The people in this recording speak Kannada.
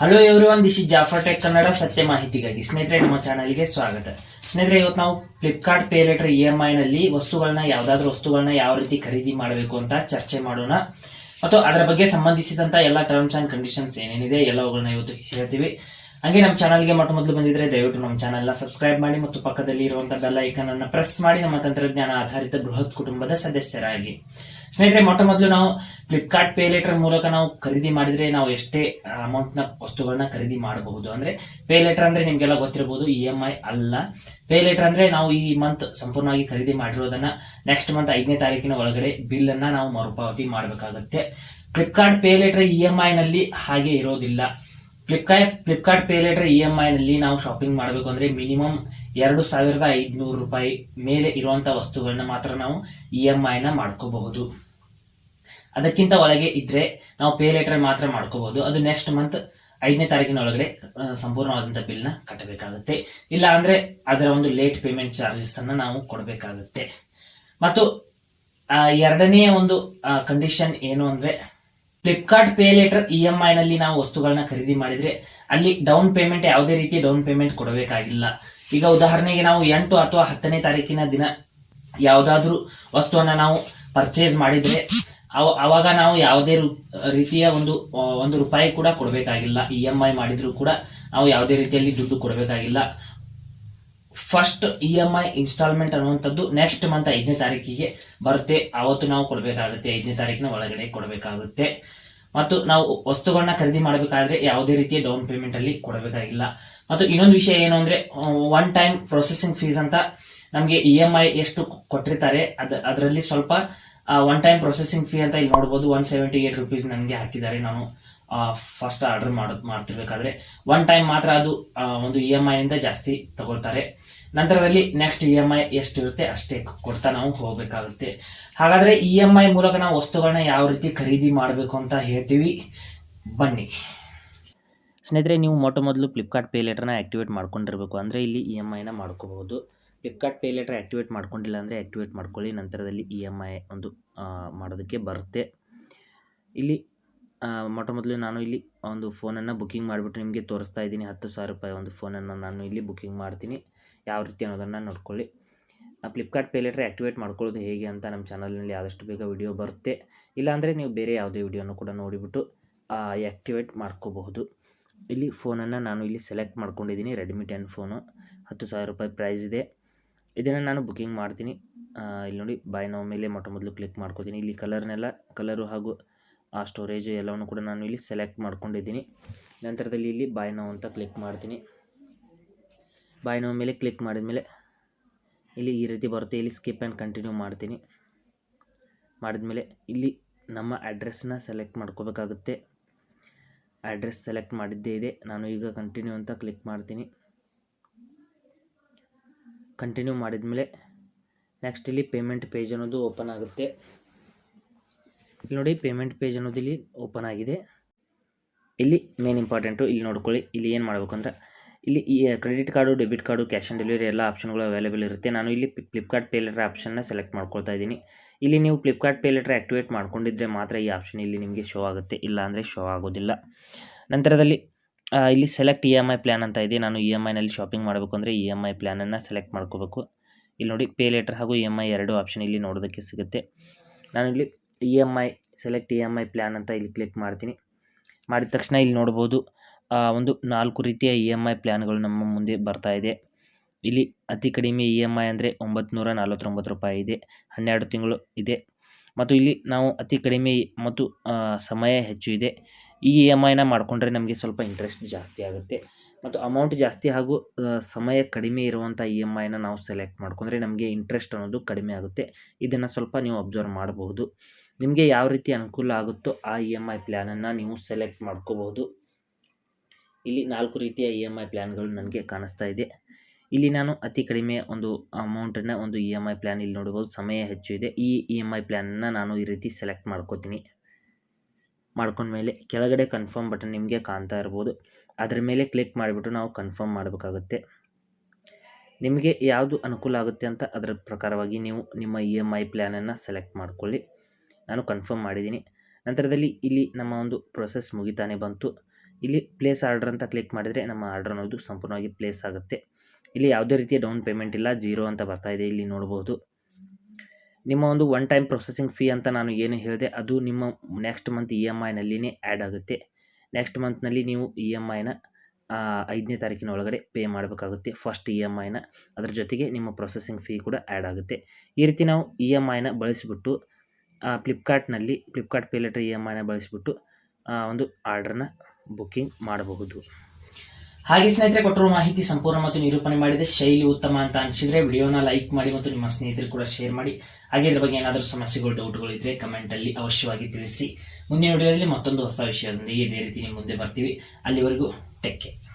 Hello everyone this is Jafar tech Kannada ಸತ್ಯ ಮಾಹಿತಿಗಾಗಿ ಸ್ನೇಹಿತರೆ, ನಮ್ಮ ಚಾನಲ್ಗೆ ಸ್ವಾಗತ. ಸ್ನೇಹಿತರೆ, ಇವತ್ತು ನಾವು Flipkart pay later E I ನಲ್ಲಿ ವಸ್ತುಗಳನ್ನ ಯಾವ್ದಾದ್ರು ವಸ್ತುಗಳನ್ನ ಯಾವ ರೀತಿ ಖರೀದಿ ಮಾಡಬೇಕು ಅಂತ ಚರ್ಚೆ ಮಾಡೋಣ. ಮತ್ತು ಅದರ ಬಗ್ಗೆ ಸಂಬಂಧಿಸಿದಂತ ಎಲ್ಲ ಟರ್ಮ್ಸ್ ಅಂಡ್ ಕಂಡೀಷನ್ಸ್ ಏನೇನಿದೆ ಎಲ್ಲವುಗಳನ್ನ ಇವತ್ತು ಹೇಳ್ತೀವಿ. ಹಂಗೆ ನಮ್ಮ ಚಾನಲ್ಗೆ ಮೊಟ್ಟ ಮೊದಲು ಬಂದಿದ್ರೆ ದಯವಿಟ್ಟು ನಮ್ಮ ಚಾನಲ್ನ ಸಬ್ಸ್ಕ್ರೈಬ್ ಮಾಡಿ ಮತ್ತು ಪಕ್ಕದಲ್ಲಿ ಇರುವಂತಹ ಬೆಲ್ ಐಕನ್ ಅನ್ನು ಪ್ರೆಸ್ ಮಾಡಿ. ನಮ್ಮ ತಂತ್ರಜ್ಞಾನ ಆಧಾರಿತ ಬೃಹತ್ ಕುಟುಂಬದ ಸದಸ್ಯರಾಗಿ. ಸ್ನೇಹಿತರೆ, ಮೊಟ್ಟ ಮೊದಲು ನಾವು ಫ್ಲಿಪ್ಕಾರ್ಟ್ ಪೇ ಲೆಟರ್ ಮೂಲಕ ನಾವು ಖರೀದಿ ಮಾಡಿದ್ರೆ ನಾವು ಎಷ್ಟೇ ಅಮೌಂಟ್ನ ವಸ್ತುಗಳನ್ನ ಖರೀದಿ ಮಾಡಬಹುದು. ಅಂದ್ರೆ ಪೇ ಲೆಟರ್ ಅಂದ್ರೆ ನಿಮ್ಗೆಲ್ಲ ಗೊತ್ತಿರಬಹುದು ಇ ಎಂ ಐ ಅಲ್ಲ. ಪೇ ಲೆಟರ್ ಅಂದ್ರೆ ನಾವು ಈ ಮಂತ್ ಸಂಪೂರ್ಣವಾಗಿ ಖರೀದಿ ಮಾಡಿರೋದನ್ನ ನೆಕ್ಸ್ಟ್ ಮಂತ್ ಐದನೇ ತಾರೀಕಿನ ಒಳಗಡೆ ಬಿಲ್ ಅನ್ನ ನಾವು ಮರುಪಾವತಿ ಮಾಡಬೇಕಾಗುತ್ತೆ. Flipkart pay later E M I ನಲ್ಲಿ ಹಾಗೆ ಇರೋದಿಲ್ಲ. Flipkart Flipkart pay later E M I ನಲ್ಲಿ ನಾವು ಶಾಪಿಂಗ್ ಮಾಡಬೇಕು ಅಂದ್ರೆ ಮಿನಿಮಮ್ ಎರಡು ಸಾವಿರದ ಐದುನೂರು ರೂಪಾಯಿ ಮೇಲೆ ಇರುವಂತ ವಸ್ತುಗಳನ್ನ ಮಾತ್ರ ನಾವು ಇ ಎಂ ಐನ ಮಾಡ್ಕೋಬಹುದು. ಅದಕ್ಕಿಂತ ಒಳಗೆ ಇದ್ರೆ ನಾವು ಪೇ ಲೆಟರ್ ಮಾತ್ರ ಮಾಡ್ಕೋಬಹುದು. ಅದು ನೆಕ್ಸ್ಟ್ ಮಂತ್ ಐದನೇ ತಾರೀಕಿನ ಒಳಗಡೆ ಸಂಪೂರ್ಣವಾದಂತ ಬಿಲ್ನ ಕಟ್ಟಬೇಕಾಗುತ್ತೆ. ಇಲ್ಲ ಅಂದ್ರೆ ಅದರ ಒಂದು ಲೇಟ್ ಪೇಮೆಂಟ್ ಚಾರ್ಜಸ್ ಅನ್ನ ನಾವು ಕೊಡಬೇಕಾಗುತ್ತೆ. ಮತ್ತು ಎರಡನೇ ಒಂದು ಕಂಡೀಷನ್ ಏನು ಅಂದ್ರೆ Flipkart pay later E M I ನಲ್ಲಿ ನಾವು ವಸ್ತುಗಳನ್ನ ಖರೀದಿ ಮಾಡಿದ್ರೆ ಅಲ್ಲಿ ಡೌನ್ ಪೇಮೆಂಟ್ ಯಾವುದೇ ರೀತಿ ಡೌನ್ ಪೇಮೆಂಟ್ ಕೊಡಬೇಕಾಗಿಲ್ಲ. ಈಗ ಉದಾಹರಣೆಗೆ ನಾವು ಎಂಟು ಅಥವಾ ಹತ್ತನೇ ತಾರೀಕಿನ ದಿನ ಯಾವುದಾದ್ರೂ ವಸ್ತುವನ್ನ ನಾವು ಪರ್ಚೇಸ್ ಮಾಡಿದ್ರೆ, ಅವ- ಅವಾಗ ನಾವು ಯಾವುದೇ ರೀತಿಯ ಒಂದು ಒಂದು ರೂಪಾಯಿ ಕೂಡ ಕೊಡಬೇಕಾಗಿಲ್ಲ. ಇ ಎಂ ಐ ಮಾಡಿದ್ರು ಕೂಡ ನಾವು ಯಾವುದೇ ರೀತಿಯಲ್ಲಿ ದುಡ್ಡು ಕೊಡಬೇಕಾಗಿಲ್ಲ. First E M I instalment ಅನ್ನುವಂಥದ್ದು ನೆಕ್ಸ್ಟ್ ಮಂತ್ ಐದನೇ ತಾರೀಕಿಗೆ ಬರುತ್ತೆ. ಅವತ್ತು ನಾವು ಕೊಡಬೇಕಾಗುತ್ತೆ. ಐದನೇ ತಾರೀಕಿನ ಒಳಗಡೆ ಕೊಡಬೇಕಾಗುತ್ತೆ. ಮತ್ತು ನಾವು ವಸ್ತುಗಳನ್ನ ಖರೀದಿ ಮಾಡಬೇಕಾದ್ರೆ ಯಾವುದೇ ರೀತಿಯ ಡೌನ್ ಪೇಮೆಂಟ್ ಅಲ್ಲಿ ಕೊಡಬೇಕಾಗಿಲ್ಲ. ಮತ್ತು ಇನ್ನೊಂದು ವಿಷಯ ಏನು ಅಂದ್ರೆ ಒನ್ ಟೈಮ್ ಪ್ರೊಸೆಸಿಂಗ್ ಫೀಸ್ ಅಂತ ನಮಗೆ ಇ ಎಂ ಐ ಎಷ್ಟು ಕೊಟ್ಟಿರ್ತಾರೆ, ಅದ, ಅದರಲ್ಲಿ ಸ್ವಲ್ಪ ಒನ್ ಟೈಮ್ ಪ್ರೊಸೆಸಿಂಗ್ ಫೀ ಅಂತ ಇಲ್ಲಿ ನೋಡಬಹುದು ಒನ್ ಸೆವೆಂಟಿ ಏಟ್ ರುಪೀಸ್ ನನಗೆ ಹಾಕಿದ್ದಾರೆ ನಾನು ಫಸ್ಟ್ ಆರ್ಡರ್ ಮಾಡ, ಮಾಡ್ತಿರ್ಬೇಕಾದ್ರೆ. ಒನ್ ಟೈಮ್ ಮಾತ್ರ ಅದು ಒಂದು ಇ ಎಂ ಐ ಇಂದ ಜಾಸ್ತಿ ತಗೊಳ್ತಾರೆ. ನಂತರದಲ್ಲಿ ನೆಕ್ಸ್ಟ್ ಇ ಎಂ ಐ ಎಷ್ಟಿರುತ್ತೆ ಅಷ್ಟೇ ಕೊಡ್ತಾ ನಾವು ಹೋಗ್ಬೇಕಾಗುತ್ತೆ. ಹಾಗಾದ್ರೆ ಇ ಎಂ ಐ ಮೂಲಕ ನಾವು ವಸ್ತುಗಳನ್ನ ಯಾವ ರೀತಿ ಖರೀದಿ ಮಾಡಬೇಕು ಅಂತ ಹೇಳ್ತೀವಿ, ಬನ್ನಿ. ಸ್ನೇಹಿತರೆ, ನೀವು ಮೊಟ್ಟ ಮೊದಲು ಫ್ಲಿಪ್ಕಾರ್ಟ್ ಪೇ ಲೆಟರ್ನ ಆ್ಯಕ್ಟಿವೇಟ್ ಮಾಡ್ಕೊಂಡಿರಬೇಕು. ಅಂದರೆ ಇಲ್ಲಿ ಇ ಎಂ ಐನ ಮಾಡ್ಕೋಬಹುದು. ಫ್ಲಿಪ್ಕಾರ್ಟ್ ಪೇ ಲೆಟರ್ ಆ್ಯಕ್ಟಿವೇಟ್ ಮಾಡ್ಕೊಂಡಿಲ್ಲ ಅಂದರೆ ಆ್ಯಕ್ಟಿವೇಟ್ ಮಾಡ್ಕೊಳ್ಳಿ. ನಂತರದಲ್ಲಿ ಇ ಎಂ ಐ ಒಂದು ಮಾಡೋದಕ್ಕೆ ಬರುತ್ತೆ. ಇಲ್ಲಿ ಮೊಟ್ಟ ಮೊದಲು ನಾನು ಇಲ್ಲಿ ಒಂದು ಫೋನನ್ನು ಬುಕ್ಕಿಂಗ್ ಮಾಡಿಬಿಟ್ಟು ನಿಮಗೆ ತೋರಿಸ್ತಾ ಇದ್ದೀನಿ. ಹತ್ತು ಸಾವಿರ ರೂಪಾಯಿ ಒಂದು ಫೋನನ್ನು ನಾನು ಇಲ್ಲಿ ಬುಕ್ಕಿಂಗ್ ಮಾಡ್ತೀನಿ. ಯಾವ ರೀತಿ ಅನ್ನೋದನ್ನು ನೋಡ್ಕೊಳ್ಳಿ. ಫ್ಲಿಪ್ಕಾರ್ಟ್ ಪೇ ಲೆಟರ್ ಆ್ಯಕ್ಟಿವೇಟ್ ಮಾಡ್ಕೊಳ್ಳೋದು ಹೇಗೆ ಅಂತ ನಮ್ಮ ಚಾನಲ್ನಲ್ಲಿ ಆದಷ್ಟು ಬೇಗ ವಿಡಿಯೋ ಬರುತ್ತೆ. ಇಲ್ಲಾಂದರೆ ನೀವು ಬೇರೆ ಯಾವುದೇ ವಿಡಿಯೋನು ಕೂಡ ನೋಡಿಬಿಟ್ಟು ಆ್ಯಕ್ಟಿವೇಟ್ ಮಾಡ್ಕೋಬಹುದು. ಇಲ್ಲಿ ಫೋನನ್ನು ನಾನು ಇಲ್ಲಿ ಸೆಲೆಕ್ಟ್ ಮಾಡ್ಕೊಂಡಿದ್ದೀನಿ. ರೆಡ್ಮಿ ಟೆನ್ ಫೋನು ಹತ್ತು ಸಾವಿರ ರೂಪಾಯಿ ಪ್ರೈಸ್ ಇದೆ. ಇದನ್ನು ನಾನು ಬುಕ್ಕಿಂಗ್ ಮಾಡ್ತೀನಿ. ಇಲ್ಲಿ ನೋಡಿ ಬಾಯ್ ನಾವು ಮೇಲೆ ಮೊಟ್ಟ ಮೊದಲು ಕ್ಲಿಕ್ ಮಾಡ್ಕೊತೀನಿ. ಇಲ್ಲಿ ಕಲರ್ನೆಲ್ಲ ಕಲರು ಹಾಗೂ ಆ ಸ್ಟೋರೇಜು ಎಲ್ಲವನ್ನು ಕೂಡ ನಾನು ಇಲ್ಲಿ ಸೆಲೆಕ್ಟ್ ಮಾಡ್ಕೊಂಡಿದ್ದೀನಿ. ನಂತರದಲ್ಲಿ ಇಲ್ಲಿ ಬಾಯ್ ನೋವು ಅಂತ ಕ್ಲಿಕ್ ಮಾಡ್ತೀನಿ. ಬಾಯ್ ನೋವು ಮೇಲೆ ಕ್ಲಿಕ್ ಮಾಡಿದ ಮೇಲೆ ಇಲ್ಲಿ ಈ ರೀತಿ ಬರುತ್ತೆ. ಇಲ್ಲಿ ಸ್ಕಿಪ್ ಆ್ಯಂಡ್ ಕಂಟಿನ್ಯೂ ಮಾಡ್ತೀನಿ. ಮಾಡಿದ್ಮೇಲೆ ಇಲ್ಲಿ ನಮ್ಮ ಅಡ್ರೆಸ್ನ ಸೆಲೆಕ್ಟ್ ಮಾಡ್ಕೋಬೇಕಾಗುತ್ತೆ. ಅಡ್ರೆಸ್ ಸೆಲೆಕ್ಟ್ ಮಾಡಿದ್ದೇ ಇದೆ. ನಾನು ಈಗ ಕಂಟಿನ್ಯೂ ಅಂತ ಕ್ಲಿಕ್ ಮಾಡ್ತೀನಿ. ಕಂಟಿನ್ಯೂ ಮಾಡಿದ್ಮೇಲೆ ನೆಕ್ಸ್ಟ್ ಇಲ್ಲಿ ಪೇಮೆಂಟ್ ಪೇಜ್ ಅನ್ನೋದು ಓಪನ್ ಆಗುತ್ತೆ. ಇಲ್ಲಿ ನೋಡಿ ಪೇಮೆಂಟ್ ಪೇಜ್ ಅನ್ನೋದು ಇಲ್ಲಿ ಓಪನ್ ಆಗಿದೆ. ಇಲ್ಲಿ ಮೇನ್ ಇಂಪಾರ್ಟೆಂಟು ಇಲ್ಲಿ ನೋಡ್ಕೊಳ್ಳಿ. ಇಲ್ಲಿ ಏನು ಮಾಡಬೇಕು ಅಂದ್ರೆ ಇಲ್ಲಿ ಈ credit card debit card cash on delivery ಎಲ್ಲ ಆಪ್ಷನ್ಗಳು ಅವೈಲೇಬಲ್ ಇರುತ್ತೆ. ನಾನು ಇಲ್ಲಿ ಫ್ಲಿಪ್ಕಾರ್ಟ್ ಪೇ ಲೆಟರ್ ಆಪ್ಷನ್ನ ಸೆಲೆಕ್ಟ್ ಮಾಡ್ಕೊಳ್ತಾ ಇದ್ದೀನಿ. ಇಲ್ಲಿ ನೀವು ಫ್ಲಿಪ್ಕಾರ್ಟ್ ಪೇ ಲೆಟರ್ ಆ್ಯಕ್ಟಿವೇಟ್ ಮಾಡ್ಕೊಂಡಿದ್ರೆ ಮಾತ್ರ ಈ ಆಪ್ಷನ್ ಇಲ್ಲಿ ನಿಮಗೆ ಶೋ ಆಗುತ್ತೆ. ಇಲ್ಲ ಅಂದರೆ ಶೋ ಆಗೋದಿಲ್ಲ. ನಂತರದಲ್ಲಿ ಇಲ್ಲಿ select E M I plan ಅಂತ ಇದೆ. ನಾನು ಇ ಎಂ ಐನಲ್ಲಿ ಶಾಪಿಂಗ್ ಮಾಡಬೇಕು ಅಂದರೆ ಇ ಎಂ ಐ ಪ್ಲ್ಯಾನನ್ನು ಸೆಲೆಕ್ಟ್ ಮಾಡ್ಕೋಬೇಕು. ಇಲ್ಲಿ ನೋಡಿ ಪೇ ಲೆಟರ್ ಹಾಗೂ ಇ ಎಂ ಐ ಎರಡು ಆಪ್ಷನ್ ಇಲ್ಲಿ ನೋಡೋದಕ್ಕೆ ಸಿಗುತ್ತೆ. ನಾನು ಇಲ್ಲಿ E M I select E M I plan ಅಂತ ಇಲ್ಲಿ ಕ್ಲಿಕ್ ಮಾಡ್ತೀನಿ. ಮಾಡಿದ ತಕ್ಷಣ ಇಲ್ಲಿ ನೋಡ್ಬೋದು. ಒಂದು ನಾಲ್ಕು ರೀತಿಯ ಇ ಎಂ ಐ ಪ್ಲ್ಯಾನ್ಗಳು ನಮ್ಮ ಮುಂದೆ ಬರ್ತಾ ಇದೆ. ಇಲ್ಲಿ ಅತಿ ಕಡಿಮೆ ಇ ಎಂ ಐ ಅಂದರೆ ನಲ್ವತ್ತೊಂಬತ್ತು ರೂಪಾಯಿ ಇದೆ. ಹನ್ನೆರಡು ತಿಂಗಳು ಇದೆ. ಮತ್ತು ಇಲ್ಲಿ ನಾವು ಅತಿ ಕಡಿಮೆ ಮತ್ತು ಆ, ಸಮಯ ಹೆಚ್ಚು ಇದೆ. ಈ ಇ ಎಂ ಐನ ಮಾಡಿಕೊಂಡ್ರೆ ನಮಗೆ ಸ್ವಲ್ಪ ಇಂಟ್ರೆಸ್ಟ್ ಜಾಸ್ತಿ ಆಗುತ್ತೆ. ಮತ್ತು ಅಮೌಂಟ್ ಜಾಸ್ತಿ ಹಾಗೂ ಸಮಯ ಕಡಿಮೆ ಇರುವಂಥ ಇ ಎಂ ಐನ ನಾವು ಸೆಲೆಕ್ಟ್ ಮಾಡ್ಕೊಂಡ್ರೆ ನಮಗೆ ಇಂಟ್ರೆಸ್ಟ್ ಅನ್ನೋದು ಕಡಿಮೆ ಆಗುತ್ತೆ. ಇದನ್ನು ಸ್ವಲ್ಪ ನೀವು ಅಬ್ಸರ್ವ್ ಮಾಡಬಹುದು. ನಿಮಗೆ ಯಾವ ರೀತಿ ಅನುಕೂಲ ಆಗುತ್ತೋ ಆ ಇ ಎಂ ಐ ಪ್ಲ್ಯಾನನ್ನು ನೀವು ಸೆಲೆಕ್ಟ್ ಮಾಡ್ಕೋಬಹುದು. ಇಲ್ಲಿ ನಾಲ್ಕು ರೀತಿಯ ಇ ಎಂ ಐ ಪ್ಲ್ಯಾನ್ಗಳು ನನಗೆ ಕಾಣಿಸ್ತಾ ಇದೆ. ಇಲ್ಲಿ ನಾನು ಅತಿ ಕಡಿಮೆ ಒಂದು ಅಮೌಂಟನ್ನು ಒಂದು ಇ ಎಂ ಐ ಪ್ಲ್ಯಾನ್ ಇಲ್ಲಿ ನೋಡ್ಬೋದು. ಸಮಯ ಹೆಚ್ಚು ಇದೆ. ಈ ಇ ಎಂ ಐ ಪ್ಲ್ಯಾನನ್ನು ನಾನು ಈ ರೀತಿ ಸೆಲೆಕ್ಟ್ ಮಾಡ್ಕೋತೀನಿ. ಮಾಡ್ಕೊಂಡ್ಮೇಲೆ ಕೆಳಗಡೆ ಕನ್ಫರ್ಮ್ ಬಟನ್ ನಿಮಗೆ ಕಾಣ್ತಾ ಇರ್ಬೋದು. ಅದರ ಮೇಲೆ ಕ್ಲಿಕ್ ಮಾಡಿಬಿಟ್ಟು ನಾವು ಕನ್ಫರ್ಮ್ ಮಾಡಬೇಕಾಗುತ್ತೆ. ನಿಮಗೆ ಯಾವುದು ಅನುಕೂಲ ಆಗುತ್ತೆ ಅಂತ ಅದರ ಪ್ರಕಾರವಾಗಿ ನೀವು ನಿಮ್ಮ ಇ ಎಂ ಐ ಪ್ಲ್ಯಾನನ್ನು ಸೆಲೆಕ್ಟ್ ಮಾಡ್ಕೊಳ್ಳಿ. ನಾನು ಕನ್ಫರ್ಮ್ ಮಾಡಿದ್ದೀನಿ. ನಂತರದಲ್ಲಿ ಇಲ್ಲಿ ನಮ್ಮ ಒಂದು ಪ್ರೊಸೆಸ್ ಮುಗಿತಾನೆ ಬಂತು. ಇಲ್ಲಿ ಪ್ಲೇಸ್ ಆರ್ಡರ್ ಅಂತ ಕ್ಲಿಕ್ ಮಾಡಿದರೆ ನಮ್ಮ ಆರ್ಡರ್ ಅನ್ನೋದು ಸಂಪೂರ್ಣವಾಗಿ ಪ್ಲೇಸ್ ಆಗುತ್ತೆ. ಇಲ್ಲಿ ಯಾವುದೇ ರೀತಿಯ ಡೌನ್ ಪೇಮೆಂಟ್ ಇಲ್ಲ ಜೀರೋ ಅಂತ ಬರ್ತಾ ಇದೆ, ಇಲ್ಲಿ ನೋಡ್ಬೋದು. ನಿಮ್ಮ ಒಂದು ಒನ್ ಟೈಮ್ ಪ್ರೊಸೆಸಿಂಗ್ ಫೀ ಅಂತ ನಾನು ಏನು ಹೇಳಿದೆ, ಅದು ನಿಮ್ಮ ನೆಕ್ಸ್ಟ್ ಮಂತ್ ಇ ಎಂ ಐನಲ್ಲಿನೇ ಆ್ಯಡ್ ಆಗುತ್ತೆ. ನೆಕ್ಸ್ಟ್ ಮಂತ್ನಲ್ಲಿ ನೀವು ಇ ಎಂ ಐನ ಐದನೇ ತಾರೀಕಿನ ಒಳಗಡೆ ಪೇ ಮಾಡಬೇಕಾಗುತ್ತೆ ಫಸ್ಟ್ ಇ ಎಂ ಐನ ಅದ್ರ ಜೊತೆಗೆ ನಿಮ್ಮ ಪ್ರೊಸೆಸಿಂಗ್ ಫೀ ಕೂಡ ಆ್ಯಡ್ ಆಗುತ್ತೆ. ಈ ರೀತಿ ನಾವು ಇ ಎಂ ಐನ ಬಳಸಿಬಿಟ್ಟು ಫ್ಲಿಪ್ಕಾರ್ಟ್ನಲ್ಲಿ Flipkart pay later E M ಐನ ಬಳಸಿಬಿಟ್ಟು ಒಂದು ಆರ್ಡ್ರನ್ನ ಬುಕ್ಕಿಂಗ್ ಮಾಡಬಹುದು. ಹಾಗೆ ಸ್ನೇಹಿತರೆ, ಕೊಟ್ಟಿರುವ ಮಾಹಿತಿ ಸಂಪೂರ್ಣ ಮತ್ತು ನಿರೂಪಣೆ ಮಾಡಿದೆ ಶೈಲಿ ಉತ್ತಮ ಅಂತ ಅನಿಸಿದ್ರೆ ವಿಡಿಯೋನ ಲೈಕ್ ಮಾಡಿ ಮತ್ತು ನಿಮ್ಮ ಸ್ನೇಹಿತರು ಕೂಡ ಶೇರ್ ಮಾಡಿ. ಹಾಗೆ ಇದ್ರ ಬಗ್ಗೆ ಏನಾದರೂ ಸಮಸ್ಯೆಗಳು, ಡೌಟ್ಗಳು ಇದ್ರೆ ಕಮೆಂಟ್ ಅಲ್ಲಿ ಅವಶ್ಯವಾಗಿ ತಿಳಿಸಿ. ಮುಂದಿನ ವಿಡಿಯೋದಲ್ಲಿ ಮತ್ತೊಂದು ಹೊಸ ವಿಷಯದೊಂದಿಗೆ ಇದೇ ರೀತಿ ನಿಮ್ಮ ಮುಂದೆ ಬರ್ತೀವಿ. ಅಲ್ಲಿವರೆಗೂ ಟೆಕ್